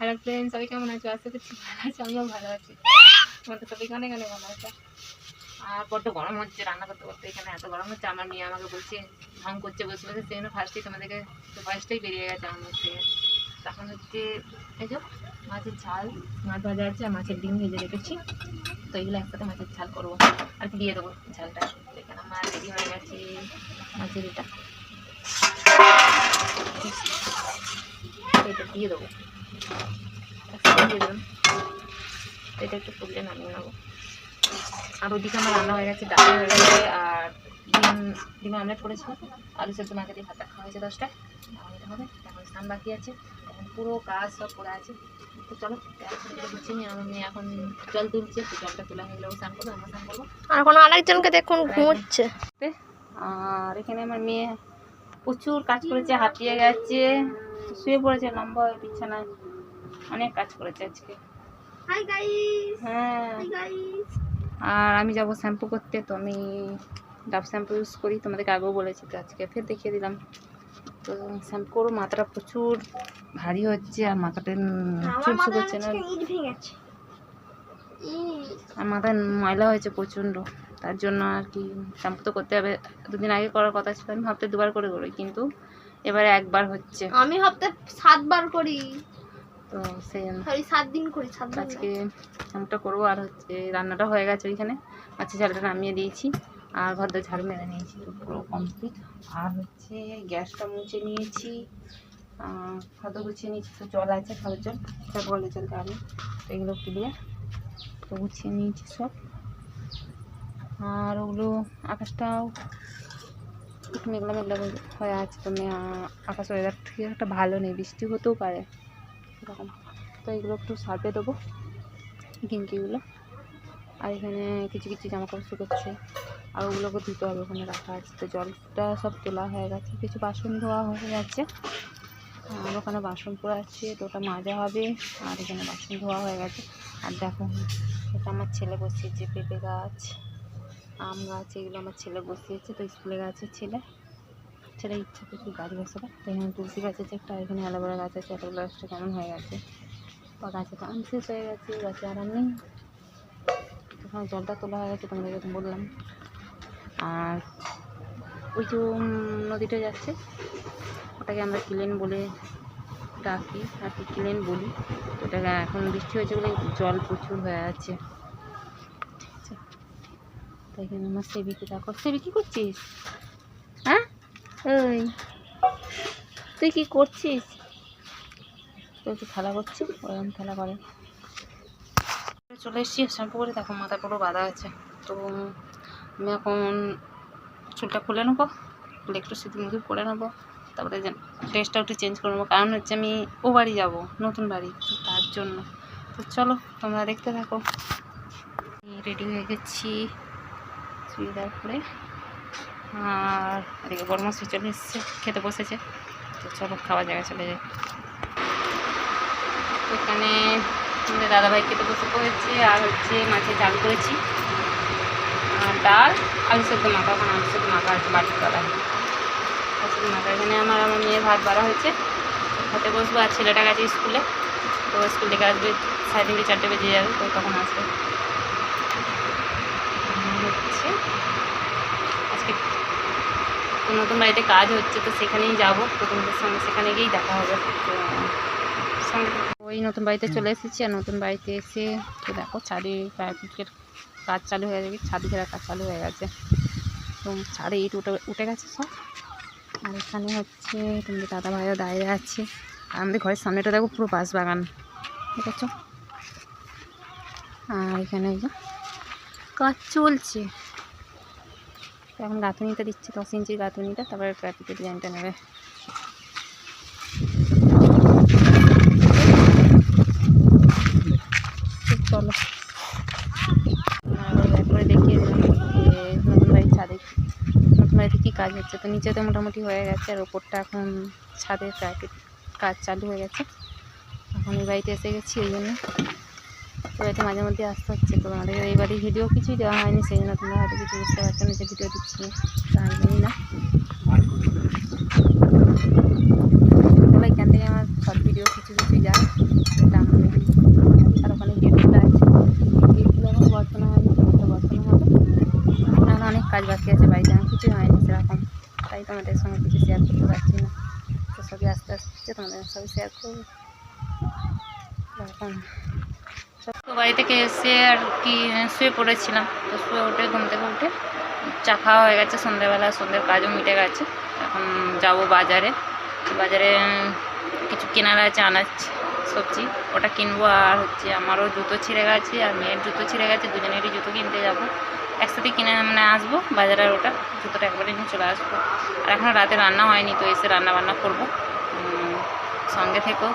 Hello friend সবাই কেমন আছো? আশা করছি ভালো আছো, আমিও ভালো আছি। তোমাদের সবাই অনেক অনেক ভালো আছে। আর বড্ড গরম হচ্ছে, রান্না করতে করতে এখানে এত গরম হচ্ছে, আমার মেয়ে আমাকে বলছে ঢং করছে, বসে বসে। সেই জন্য ফার্স্টেই তোমাদেরকে ফার্স্টেই বেরিয়ে গেছে আমার থেকে তখন হচ্ছে, এই যে মাছের ঝাল, মাছ ভাজা আছে আর মাছের ডিম ভেজে রেখেছি। তো এগুলো একসাথে মাছের ঝাল করব। আর কি দিয়ে দেবো ঝালটা। এখানে আমার রেডি হয়ে গেছে মাছের এটা। এটা দিয়ে দেবো। এটা একটু ফুললে নামিয়ে নেব। আর ওদিকে আমার রান্না হয়ে গেছে ডাল হয়ে গেছে আর ডিম ডিম আমলেট করেছিলাম আলু সেদ্ধ মাকে দিয়ে ভাতটা খাওয়া হয়েছে দশটায়। এটা হবে এখন স্নান বাকি আছে। এখন পুরো কাজ সব পড়ে আছে। তো চলো গুছিয়ে নিই আমার মেয়ে এখন জল তুলছে তো জলটা তোলা হয়ে গেলেও স্নান করব আমরা স্নান করব। আর এখন আরেকজনকে দেখুন ঘুমোচ্ছে। আর এখানে আমার মেয়ে প্রচুর কাজ করেছে হাঁপিয়ে গেছে শুয়ে পড়েছে লম্বা হয়ে বিছানায়। অনেক কাজ করেছে আজকে। হাই গাইস হ্যাঁ। হাই গাইস আর আমি যাব শ্যাম্পু করতে তো আমি ডাব শ্যাম্পু ইউজ করি তোমাদেরকে আগেও বলেছি তো আজকে ফের দেখিয়ে দিলাম। তো শ্যাম্পু করো মাথাটা প্রচুর ভারী হচ্ছে আর মাথাটা চুল শুকোচ্ছে না। আর মাথায় ময়লা হয়েছে প্রচণ্ড তার জন্য আর কি শ্যাম্পু তো করতে হবে। দুদিন আগে করার কথা ছিল আমি ভাবতে দুবার করে করি কিন্তু এবারে একবার হচ্ছে। আমি সপ্তাহে সাতবার করি। তো সেই সাত দিন করি আজকে শ্যাম্পুটা করব আর হচ্ছে রান্নাটা হয়ে গেছে ওইখানে। মাছের ঝালটা নামিয়ে দিয়েছি। আর ঘর দিয়ে ঝাড়ু মেরে নিয়েছি। তো পুরো কমপ্লিট আর হচ্ছে গ্যাসটা মুছে নিয়েছি। খাদ্য গুছিয়ে নিয়েছি। তো জল আছে খাওয়ার জল। সব বলে জল আমি তো এগুলো ক্লিয়ার তো গুছিয়ে নিয়েছি সব। আর ওগুলো আকাশটাও একটু মেঘলা মেঘলা হয়ে আছে। তো আকাশ ওয়েদার ঠিক একটা ভালো নেই। বৃষ্টি হতেও পারে। এরকম। তো এগুলো একটু সার্ভে দেবো গিঙ্কিগুলো আর এখানে কিছু কিছু জামা কাপড় শুকোচ্ছে। আর ওগুলোকে ধুতে হবে ওখানে রাখা আছে। তো জলটা সব তোলা হয়ে গেছে। কিছু বাসন ধোয়া হয়ে গেছে। আর ওখানে বাসন পড়ে আছে। তো ওটা মাজা হবে। আর এখানে বাসন ধোয়া হয়ে গেছে। আর দেখো, এটা আমার ছেলে বসিয়েছে পেঁপে গাছ, আম গাছ, এগুলো আমার ছেলে বসিয়েছে। তো স্কুলে গেছে ছেলে। ছেলে ইচ্ছা করছে গাছ বসাবে এখানে তুলসী গাছ আছে একটা এখানে অ্যালোভেরা গাছ আছে অ্যালোভেরা গাছটা কেমন হয়ে গেছে। বা গাছে তো আম শেষ হয়ে গেছে, গাছে আরাম নেই। ওখানে জলটা তোলা হয়ে গেছে, তোমাদেরকে বললাম। আর ওই যে নদীটা যাচ্ছে, ওটাকে আমরা ক্লিন বলে ডাকি, আর কি ক্লিন বলি। ওটাকে এখন বৃষ্টি হয়েছে বলে জল প্রচুর হয়ে আছে। ঠিক আছে তো এখানে আমার সেবিকে দেখো। সেবি কী করছিস? ওই তুই কি করছিস? তো একটু খেলা করছিস? ওরকম খেলা করে। চলে এসেছি শ্যাম্পু করে দেখো মাথা পুরো বাঁধা আছে। তো আমি এখন চুলটা খুলে নেব একটু সিঁদুর মুদুর করে নেব। তারপরে ড্রেসটা একটু চেঞ্জ করে নেব। কারণ হচ্ছে আমি ও বাড়ি যাব, নতুন বাড়ি। তার জন্য। তো চলো, তোমরা দেখতে থাকো। রেডি হয়ে গেছি। চুড়িদার পরে। আর এদিকে বড় মাছ চলে এসছে খেতে বসেছে। তো চলো খাওয়া জায়গা চলে যায় এখানে দাদাভাই খেতে বসে পড়েছে, আর হচ্ছে মাছের ঝাল করেছি। আর ডাল, আলু সেদ্ধ মাখা, ওখানে আলু সেদ্ধ মাখা আছে বাটির তলায়। আলু সেদ্ধ মাখা, এখানে আমার আমার মেয়ের ভাত বাড়া হয়েছে। খেতে বসবো, আর ছেলেটা গেছে স্কুলে। তো স্কুল থেকে আসবে, সাড়ে তিনটে, চারটে বেজে যাবে, তো তখন আসবে আর হচ্ছে আজকে তো নতুন বাড়িতে কাজ হচ্ছে, তো সেখানেই যাব। তো তোমাদের সঙ্গে সেখানে গিয়েই দেখা হবে। সঙ্গে ওই নতুন বাড়িতে চলে এসেছি, আর নতুন বাড়িতে এসে তো দেখো, ছাদে প্রাইভেটের কাজ চালু হয়ে গেছে, ছাদ ঘেরা কাজ চালু হয়ে গেছে। তো ছাদে ইট উঠে উঠে গেছে সব। আর এখানে হচ্ছে তোমাদের দাদা ভাইও দাঁড়িয়ে আছে। আর আমাদের ঘরের সামনেটা দেখো, পুরো বাঁশ বাগান ঠিক আছে আর এখানে কাজ চলছে। তো এখন গাঁথুনিটা দিচ্ছে, দশ ইঞ্চির গাঁথুনিটা, তারপরে ট্রাফিকের ডিজাইনটা নেবে। চলো। একবারে দেখিয়ে দিলাম নতুন বাড়ির ছাদে, নতুন বাড়িতে কী কাজ হচ্ছে? তো নিচে তো মোটামুটি হয়ে গেছে, আর ওপরটা এখন ছাদের ট্রাফিক কাজ চালু হয়ে গেছে। এখন এই বাড়িতে এসে গেছি ওই জন্য। তো মাঝে মধ্যে আসতে হচ্ছে। তো আমাদের এই ভিডিও কিছুই দেওয়া হয়নি, সেই জন্য তোমরা হয়তো কিছু বুঝতে পারছ না যে ভিডিও দিচ্ছি। তাই জানি না। তাহলে এখান থেকে আমার সব ভিডিও কিছু কিছু যায় সেটা আর ওখানে গেটগুলো আছে। গেটগুলো এখন বসানো হয়নি তো বসানো হবে। এখন অনেক কাজ বাকি আছে বাড়িতে আমার কিছুই হয়নি সেরকম। তাই তোমাদের সঙ্গে কিছু শেয়ার করতে পারছি না। তো সবই আস্তে আস্তে তোমাদের সবই শেয়ার করব। এরকম। তো বাড়ি থেকে এসে আর কি, শুয়ে পড়েছিলাম। তো শুয়ে উঠে ঘুম থেকে উঠে চা খাওয়া হয়ে গেছে সন্ধ্যেবেলা সন্ধ্যের কাজও মিটে গেছে। এখন যাব বাজারে। বাজারে কিছু কেনার আছে, আনাজ, সবজি। ওটা কিনবো আর হচ্ছে আমারও জুতো ছিঁড়ে গেছে, আর মেয়ের জুতো ছিঁড়ে গেছে, দুজনেরই জুতো কিনতে যাব। একসাথে কিনে মানে আসব বাজারে ওটা, জুতোটা একবারে নিয়ে চলে আসব। আর এখন রাতে রান্না হয়নি, তো এসে রান্না বান্না করব সঙ্গে থেকেও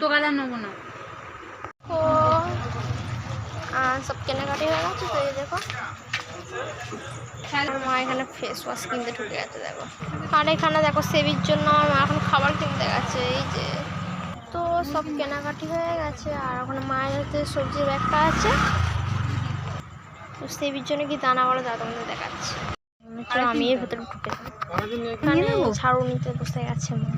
তো কালার নেব না ও আর সব কেনাকাটি হয়ে গেছে তো এই দেখো আমার মা এখানে ফেস ওয়াশ কিনতে ঢুকে গেছে দেখো। আর এখানে দেখো সেবির জন্য আমার মা এখন খাবার কিনতে গেছে এই যে। তো সব কেনাকাটি হয়ে গেছে আর ওখানে মায়ের হাতে সবজির ব্যাগটা আছে। তো সেবির জন্য কি দানা বড় দাদা তোমাদের দেখাচ্ছে। আমি এর ভিতরে ঢুকে ঝাড়ু নিতে বসে গেছে মা।